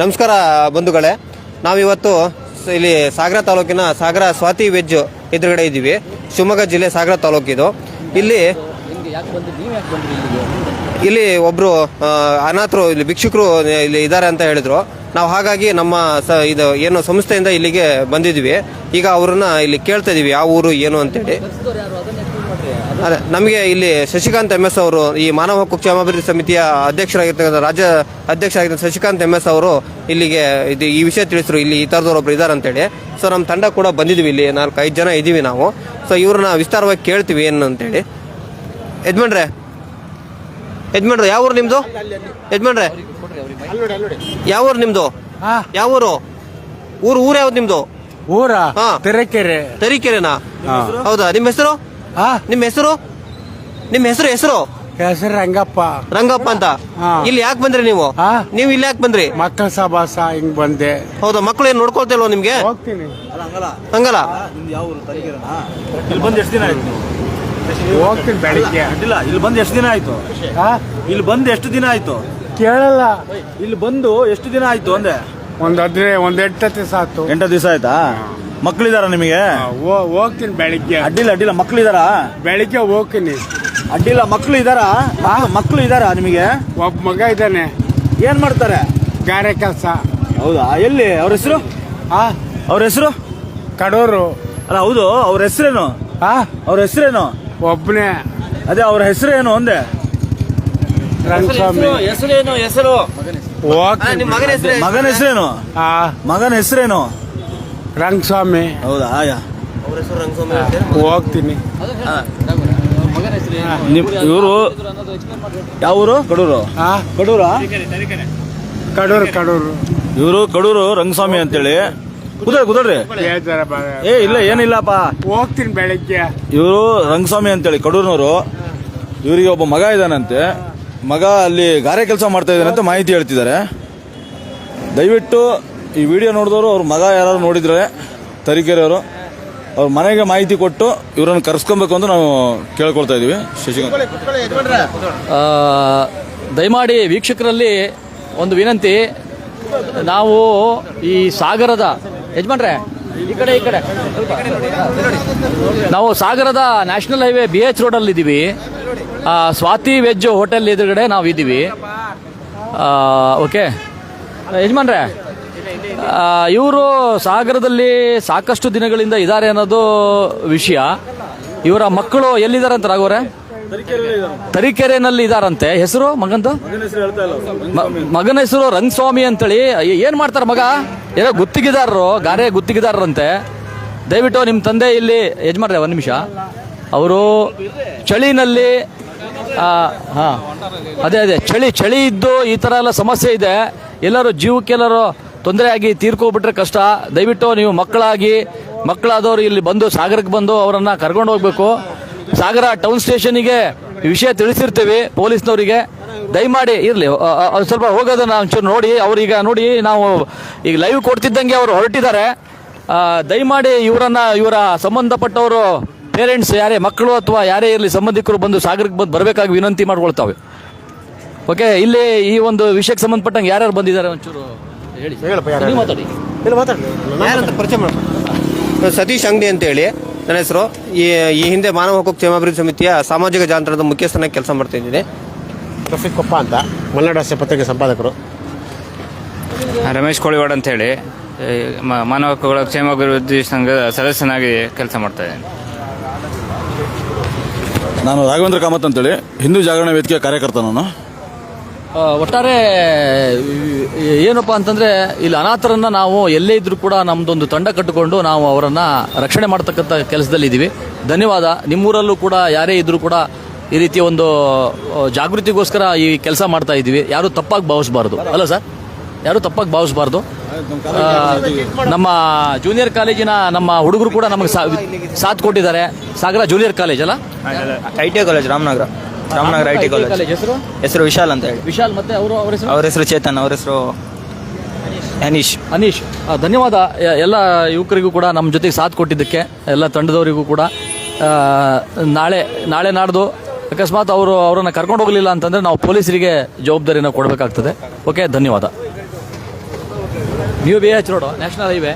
ನಮಸ್ಕಾರ ಬಂಧುಗಳೇ. ನಾವಿವತ್ತು ಇಲ್ಲಿ ಸಾಗರ ತಾಲೂಕಿನ ಸಾಗರ ಸ್ವಾತಿ ವೆಜ್ ಎದುರುಗಡೆ ಇದ್ದೀವಿ. ಶಿವಮೊಗ್ಗ ಜಿಲ್ಲೆ ಸಾಗರ ತಾಲೂಕಿದು ಇಲ್ಲಿ ಇಲ್ಲಿ ಒಬ್ರು ಅನಾಥರು, ಇಲ್ಲಿ ಭಿಕ್ಷುಕರು ಇಲ್ಲಿ ಇದ್ದಾರೆ ಅಂತ ಹೇಳಿದ್ರು. ನಾವು ಹಾಗಾಗಿ ನಮ್ಮ ಇದು ಏನು ಸಂಸ್ಥೆಯಿಂದ ಇಲ್ಲಿಗೆ ಬಂದಿದ್ವಿ ಈಗ ಅವ್ರನ್ನ ಇಲ್ಲಿ ಕೇಳ್ತಾ ಇದೀವಿ, ಯಾವ ಊರು, ಏನು ಅಂತೇಳಿ. ಅದೇ ನಮಗೆ ಇಲ್ಲಿ ಶಶಿಕಾಂತ್ ಎಂ ಎಸ್ ಅವರು ಈ ಮಾನವ ಹಕ್ಕು ಕ್ಷೇಮಾಭಿವೃದ್ಧಿ ಸಮಿತಿಯ ಅಧ್ಯಕ್ಷರಾಗಿರ್ತಕ್ಕಂಥ ರಾಜ್ಯ ಅಧ್ಯಕ್ಷರಾಗಿದ್ದ ಶಶಿಕಾಂತ್ ಎಂ ಎಸ್ ಅವರು ಇಲ್ಲಿಗೆ ಇದು ಈ ವಿಷಯ ತಿಳಿಸಿದ್ರು ಇಲ್ಲಿ ಈ ಥರದವ್ರು ಒಬ್ರು ಇದ್ದಾರೆ ಅಂತೇಳಿ. ಸೊ ನಮ್ಮ ತಂಡ ಕೂಡ ಬಂದಿದ್ವಿ ಇಲ್ಲಿ ನಾಲ್ಕು ಐದು ಜನ ಇದ್ದೀವಿ ನಾವು. ಸೊ ಇವ್ರನ್ನ ವಿಸ್ತಾರವಾಗಿ ಕೇಳ್ತೀವಿ ಏನು ಅಂತೇಳಿ. ಯಜಮಾನ್ರೆ ಯಜಮಾನ್ರೆ ಯಾವ ಊರು ನಿಮ್ಮದು ಯಜಮಾನ್ರೆ ಯಾವ ಊರು ನಿಮ್ಮದು ಹಾ. ಯಾವ ಊರು? ಊರು ಊರು ಯಾವ್ದು ನಿಮ್ಮದು ಊರ? ತರೀಕೆರೆ ತೆರೆಕೆರೆ. ತರೀಕೆರೆನಾ. ಹೌದಾ? ನಿಮ್ಮ ಹೆಸರು? ಹಾ ನಿಮ್ಮ ಹೆಸರು? ನಿಮ್ಮ ಹೆಸರು ಹೆಸರು? ಹೆಸರು ರಂಗಪ್ಪ. ರಂಗಪ್ಪ ಅಂತ? ಹಾ. ಇಲ್ಲಿ ಯಾಕೆ ಬಂದ್ರಿ ನೀವು? ಹಾ. ನೀವು ಇಲ್ಲಿ ಯಾಕೆ ಬಂದ್ರಿ? ಮಕ್ಕಳ ಸಭಾಸ ಹಿಂಗ್ ಬಂದೆ. ಹೌದಾ ಮಕ್ಕಳು ಏನ್ ನೋಡ್ಕೊಳ್ತಿಲ್ವ ನಿಮ್ಗೆ? ಹೋಗ್ತೀನಿ. ಹಂಗಲ್ಲ. ಇಲ್ಲಿ ಬಂದು ಎಷ್ಟು ದಿನ ಆಯ್ತು ಹೋಗ್ತೀನಿ ಬೆಳಿಗ್ಗೆ. ಅಡ್ಡಿಲ್ಲ ಇಲ್ಲಿ ಬಂದು ಎಷ್ಟು ದಿನ ಆಯ್ತು? ಹಾ ಇಲ್ಲಿ ಬಂದು ಎಷ್ಟು ದಿನ ಆಯ್ತು? ಕೇಳಲ್ಲ. ಇಲ್ಲಿ ಬಂದು ಎಷ್ಟು ದಿನ ಆಯ್ತು ಅಂದೆ? ಒಂದ್ ಹದ್ರೆ ಒಂದ್ ಎಂಟು ದಿವಸ ಆತು ಎಂಟು ದಿವಸ ಆಯ್ತಾ? ಮಕ್ಳಿದಾರ ನಿಮಗೆ? ಹಾ, ಹೋಗ್ತೀನಿ ಬೆಳಿಗ್ಗೆ. ಅಡ್ಡಿಲ್ಲ ಅಡ್ಡಿಲ್ಲ ಮಕ್ಕಳಿದಾರ ಬೆಳಿಗ್ಗೆ ಹೋಗ್ತೀನಿ. ಅಡ್ಡಿಲ್ಲ ಮಕ್ಕಳು ಇದಾರ ಮಕ್ಕಳು ಇದಾರ ನಿಮಗೆ? ಒಬ್ಬ ಮಗ ಇದ್ದಾನೆ. ಏನ್ ಮಾಡ್ತಾರೆ? ಗಾರೆ ಕೆಲಸ. ಹೌದಾ? ಎಲ್ಲಿ? ಅವ್ರ ಹೆಸರು? ಆ ಅವ್ರ ಹೆಸರು? ಕಡೂರು. ಅಲ್ಲ ಹೌದು ಅವ್ರ ಹೆಸರೇನು? ಆ ಅವ್ರ ಹೆಸರೇನು? ಒಬ್ಬನೇ ಅದೇ ಅವ್ರ ಹೆಸರೇನು ಅಂದೆ ರಂಗಸ್ವಾಮಿ ಹೆಸರೇನು ಹೆಸರು ಹೋಗ್ತೀನಿ. ಮಗನ ಹೆಸರು ಮಗನ ಹೆಸರೇನು? ಆ. ಮಗನ ಹೆಸರೇನು? ರಂಗಸ್ವಾಮಿ. ಹೌದಾ? ಹೋಗ್ತೀನಿ. ನಿಮ್ ಇವರು ಯಾವ ಊರು? ಕಡೂರು. ಹಾ? ಕಡೂರಾ? ಕಡೂರು ಕಡೂರು. ಇವರು ಕಡೂರು ರಂಗಸ್ವಾಮಿ ಅಂತೇಳಿ. ಕುದ್ರಿ ಕುದುರ್ರಿ ಹೇಳ್ತಾರೆ ಏ ಇಲ್ಲ ಏನಿಲ್ಲಪ್ಪ. ಹೋಗ್ತೀನಿ ಬೆಳಿಗ್ಗೆ. ಇವರು ರಂಗಸ್ವಾಮಿ ಅಂತೇಳಿ ಕಡೂರಿನವರು. ಇವರಿಗೆ ಒಬ್ಬ ಮಗ ಇದ್ದಾನಂತೆ ಮಗ ಅಲ್ಲಿ ಗಾರೆ ಕೆಲಸ ಮಾಡ್ತಾ ಇದ್ದಾನೆ ಅಂತ ಮಾಹಿತಿ ಹೇಳ್ತಿದ್ದಾರೆ. ದಯವಿಟ್ಟು ಈ ವಿಡಿಯೋ ನೋಡಿದವರು ಅವ್ರ ಮಗ ಯಾರು ನೋಡಿದ್ರೆ ತರೀಕೆರೆಯವರು ಅವ್ರ ಮನೆಗೆ ಮಾಹಿತಿ ಕೊಟ್ಟು ಇವರನ್ನು ಕರೆಸ್ಕೊಬೇಕು ಅಂತ ನಾವು ಕೇಳ್ಕೊಳ್ತಾ ಇದೀವಿ. ಶಶಿಕಾಂತ್. ದಯಮಾಡಿ ವೀಕ್ಷಕರಲ್ಲಿ ಒಂದು ವಿನಂತಿ. ನಾವು ಈ ಸಾಗರದ ಯಜಮಾನ್ರೆ ಈ ಕಡೆ ಈ ಕಡೆ. ನಾವು ಸಾಗರದ ನ್ಯಾಷನಲ್ ಹೈವೇ ಬಿ ಎಚ್ ರೋಡಲ್ಲಿ ಇದ್ದೀವಿ. ಆ, ಸ್ವಾತಿ ವೆಜ್ ಹೋಟೆಲ್ ಎದುರುಗಡೆ ನಾವು ಇದ್ದೀವಿ ಓಕೆ. ಯಜಮಾನ್ರೆ ಇವರು ಸಾಗರದಲ್ಲಿ ಸಾಕಷ್ಟು ದಿನಗಳಿಂದ ಇದ್ದಾರೆ ಅನ್ನೋದು ವಿಷಯ. ಇವರ ಮಕ್ಕಳು ಎಲ್ಲಿದ್ದಾರೆ ಅಂತ ರಾಘವರೇ? ತರೀಕೆರೆನಲ್ಲಿ ಇದಾರಂತೆ ಹೆಸರು, ಮಗಂದು? ಮಗನ ಹೆಸರು ರಂಗಸ್ವಾಮಿ ಅಂತೇಳಿ. ಏನ್ ಮಾಡ್ತಾರೆ ಮಗ? ಏನೋ ಗುತ್ತಿಗೆದಾರರು, ಗಾರೆ ಗುತ್ತಿಗೆದಾರರಂತೆ. ದಯವಿಟ್ಟು ನಿಮ್ಮ ತಂದೆ ಇಲ್ಲಿ, ಯಜಮಾನ್ರೆ, ಒಂದು ನಿಮಿಷ. ಅವರು ಚಳಿನಲ್ಲಿ ಹಾ. ಅದೇ ಅದೇ, ಚಳಿ ಚಳಿ ಇದ್ದು ಈ ಥರ ಎಲ್ಲ ಸಮಸ್ಯೆ ಇದೆ. ಎಲ್ಲರೂ ಜೀವಕ್ಕೆಲ್ಲರೂ ತೊಂದರೆ ಆಗಿ ತೀರ್ಕೊಬಿಟ್ರೆ ಕಷ್ಟ. ದಯವಿಟ್ಟು ನೀವು ಮಕ್ಕಳಾಗಿ, ಮಕ್ಕಳಾದವರು ಇಲ್ಲಿ ಬಂದು, ಸಾಗರಕ್ಕೆ ಬಂದು ಅವರನ್ನು ಕರ್ಕೊಂಡು ಹೋಗಬೇಕು. ಸಾಗರ ಟೌನ್ ಸ್ಟೇಷನಿಗೆ ವಿಷಯ ತಿಳಿಸಿರ್ತೀವಿ ಪೊಲೀಸ್ನವರಿಗೆ. ದಯಮಾಡಿ ಇರಲಿ. ಸ್ವಲ್ಪ ಹೋಗೋದನ್ನ ಒಂಚೂರು ನೋಡಿ ಅವ್ರೀಗ ನೋಡಿ ನಾವು ಈಗ ಲೈವ್ ಕೊಡ್ತಿದ್ದಂಗೆ ಅವರು ಹೊರಟಿದ್ದಾರೆ. ದಯಮಾಡಿ ಇವರನ್ನು, ಇವರ ಸಂಬಂಧಪಟ್ಟವರು ಪೇರೆಂಟ್ಸ್ ಯಾರೇ, ಮಕ್ಕಳು ಅಥವಾ ಯಾರೇ ಇರಲಿ, ಸಂಬಂಧಿಕರು ಬಂದು ಸಾಗರಕ್ಕೆ ಬಂದು ಬರಬೇಕಾಗಿ ವಿನಂತಿ ಮಾಡ್ಕೊಳ್ತಾವೆ. ಓಕೆ ಇಲ್ಲಿ ಈ ಒಂದು ವಿಷಯಕ್ಕೆ ಸಂಬಂಧಪಟ್ಟಂಗೆ ಯಾರ್ಯಾರು ಬಂದಿದ್ದಾರೆ ಒಂಚೂರು? ಹೇಳಿ. ನೀವು ಮಾತಾಡಿ. ಯಾರಂತ ಪರಿಚಯ ಸತೀಶ್ ಅಂಗಡಿ ಅಂತೇಳಿ ನನ್ನ ಹೆಸರು. ಈ ಈ ಹಿಂದೆ ಮಾನವ ಹಕ್ಕು ಕ್ಷೇಮಾಭಿವೃದ್ಧಿ ಸಮಿತಿಯ ಸಾಮಾಜಿಕ ಜಾಲತಾಣದ ಮುಖ್ಯಸ್ಥನಾಗಿ ಕೆಲಸ ಮಾಡ್ತಾ ಇದ್ದೀನಿ. ರಫೀಕ್ ಕೊಪ್ಪ ಅಂತ ಮಲ್ನಾಡು ಹಾಸ್ಯ ಪತ್ರಿಕೆ ಸಂಪಾದಕರು. ರಮೇಶ್ ಕೋಳಿವಾಡ್ ಅಂತ ಹೇಳಿ ಈ ಮ- ಮಾನವ ಹಕ್ಕುಗಳ ಕ್ಷೇಮಾಭಿವೃದ್ಧಿ ಸಂಘದ ಸದಸ್ಯನಾಗಿ ಕೆಲಸ ಮಾಡ್ತಾ ಇದ್ದೀನಿ. ನಾನು ರಾಘವೇಂದ್ರ ಕಾಮತ್ ಅಂತೇಳಿ ಹಿಂದೂ ಜಾಗರಣ ವೇದಿಕೆಯ ಕಾರ್ಯಕರ್ತ ನಾನು. ಒಟ್ಟಾರೆ ಏನಪ್ಪ ಅಂತಂದ್ರೆ, ಇಲ್ಲಿ ಅನಾಥರನ್ನ ನಾವು ಎಲ್ಲೇ ಇದ್ರೂ ಕೂಡ ನಮ್ದೊಂದು ತಂಡ ಕಟ್ಟಿಕೊಂಡು ನಾವು ಅವರನ್ನು ರಕ್ಷಣೆ ಮಾಡ್ತಕ್ಕಂಥ ಕೆಲಸದಲ್ಲಿ ಇದ್ದೀವಿ ಧನ್ಯವಾದ. ನಿಮ್ಮೂರಲ್ಲೂ ಕೂಡ, ಯಾರೇ ಇದ್ದರೂ ಕೂಡ ಈ ರೀತಿಯ ಒಂದು ಜಾಗೃತಿಗೋಸ್ಕರ ಈ ಕೆಲಸ ಮಾಡ್ತಾ ಇದ್ದೀವಿ ಯಾರು ತಪ್ಪಾಗಿ ಭಾವಿಸಬಾರ್ದು. ಅಲ್ಲ ಸರ್? ಯಾರು ತಪ್ಪಾಗಿ ಭಾವಿಸಬಾರ್ದು? ನಮ್ಮ ಜೂನಿಯರ್ ಕಾಲೇಜಿನ ನಮ್ಮ ಹುಡುಗರು ಕೂಡ ನಮಗೆ ಸಾಥ್ ಕೊಟ್ಟಿದ್ದಾರೆ. ಸಾಗರ ಜೂನಿಯರ್ ಕಾಲೇಜ್ ಅಲ್ಲ? I T college Ramanagara. Ramanagara I T college. ಹೆಸರು? ಹೆಸರು ವಿಶಾಲ್ ಅಂತ ಹೇಳಿ. ವಿಶಾಲ್ ಮತ್ತೆ ಅವರು ಅವರ ಹೆಸರು? ಅವ್ರ ಹೆಸರು ಚೇತನ್ ಅವ್ರ ಹೆಸರು ಅನೀಶ್ ಅನೀಶ್ ಆ, ಧನ್ಯವಾದ ಎ- ಎಲ್ಲ ಯುವಕರಿಗೂ ಕೂಡ ನಮ್ಮ ಜೊತೆಗೆ ಸಾಥ್ ಕೊಟ್ಟಿದ್ದಕ್ಕೆ ಎಲ್ಲ ತಂಡದವರಿಗೂ ಕೂಡ. ಆ, ನಾಳೆ ನಾಳೆ ನಾಡ್ದು ಅಕಸ್ಮಾತ್ ಅವರು ಅವರನ್ನು ಕರ್ಕೊಂಡು ಹೋಗಲಿಲ್ಲ ಅಂತಂದರೆ ನಾವು ಪೊಲೀಸರಿಗೆ ಜವಾಬ್ದಾರಿನ ಕೊಡಬೇಕಾಗ್ತದೆ. ಓಕೆ ಧನ್ಯವಾದ. New B H road national highway.